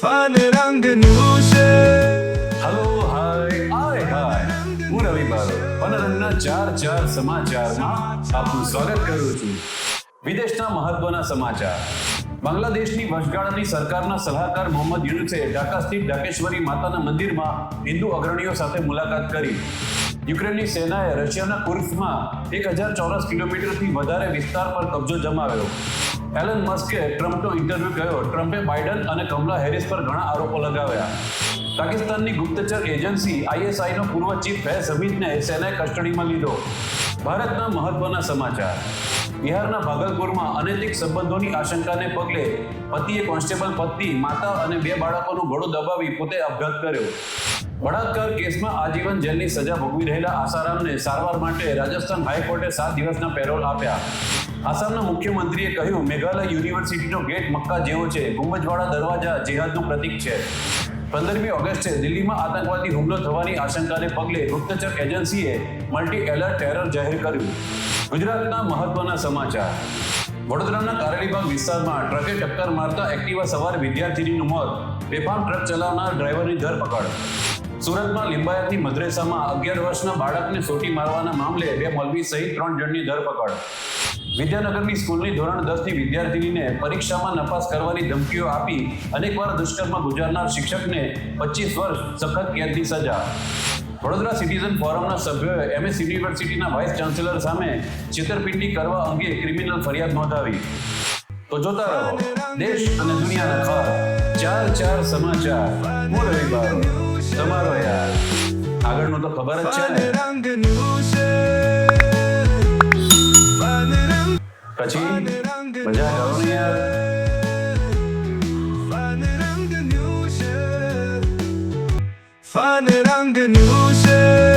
Fun રંગનું છે hello hi આય હાય હું રવિ બારો મનોરંજનના ચાર ચાર સમાચારમાં આપનું સ્વાગત કરું છું. વિદેશના મહત્વના સમાચાર. બાંગ્લાદેશની વચગાળાની સરકારના સલાહકાર મોહમ્મદ યુનુસે ઢાકા સ્થિત ઢાકેશ્વરી માતાના મંદિરમાં હિન્દુ અગ્રણીઓ સાથે મુલાકાત કરી. યુક્રેનની સેનાએ રશિયાના કુર્સ્કમાં એક હજાર ચોરસ કિલોમીટરથી વધારે વિસ્તાર પર કબજો જમાવ્યો. એલન મસ્કે ટ્રમ્પનો ઇન્ટરવ્યૂ કહ્યો, ટ્રમ્પે બાઇડન અને કમલા હેરિસ પર ઘણા આરોપો લગાવ્યા. પાકિસ્તાનની ગુપ્તચર એજન્સી આઈએસઆઈનો પૂર્વ ચીફ ફૈઝ હમીદને સેનાએ કસ્ટડીમાં લીધો. ભારતના મહત્વના સમાચાર. બિહારના ભાગલપુરમાં અનૈતિક સંબંધોની આશંકાને પગલે પતિએ કોન્સ્ટેબલ પત્ની, માતા અને બે બાળકોનું ગળું દબાવી પોતે આપઘાત કર્યો. બળાત્કાર કેસમાં આજીવન જેલની સજા ભોગવી રહેલા આસારામને સારવાર માટે રાજસ્થાન હાઈકોર્ટે સાત દિવસના પેરોલ આપ્યા. આસામના મુખ્યમંત્રીએ કહ્યું, મેઘાલય યુનિવર્સિટીનો ગેટ મક્કા જેવો છે. ગુંબજવાળા દરવાજા જેહાદનું પ્રતીક છે. પંદરમી ઓગસ્ટે દિલ્હીમાં આતંકવાદી હુમલો થવાની આશંકાને પગલે ગુપ્તચર એજન્સીએ મલ્ટી એલર્ટ ટેરર જાહેર કર્યું. ગુજરાતના મહત્વના સમાચાર. વડોદરાના કારેલીબાગ વિસ્તારમાં ટ્રકે ટક્કર મારતા એક્ટિવા સવાર વિદ્યાર્થીનીનું મોત. બેફામ ટ્રક ચલાવનાર ડ્રાઈવરની ધરપકડ. સુરતમાં લિંબાયતની મદ્રેસામાં અગિયાર વર્ષના બાળકને સોટી મારવાના મામલે બે મોલવી સહિત ત્રણ જણની ધરપકડ. વિદ્યાનગરની સ્કૂલની ધોરણ દસની વિદ્યાર્થીનીને પરીક્ષામાં નપાસ કરવાની ધમકીઓ આપી અનેકવાર દુષ્કર્મ ગુજારનાર શિક્ષકને પચીસ વર્ષ સખત કેદની સજા. વડોદરા સિટીઝન ફોરમના સભ્યોએ એમએસ યુનિવર્સિટીના વાઇસ ચાન્સેલર સામે છેતરપિંડી કરવા અંગે ક્રિમિનલ ફરિયાદ નોંધાવી. તો જોતા રહો. દેશ અને દુનિયાના ખબર. ચાર ચાર સમાચાર. હું રવિવાર તમારો યાર. આગળનું તો ખબર જ છે પછી મજા કરો ને યાર. Fahne lang genuse.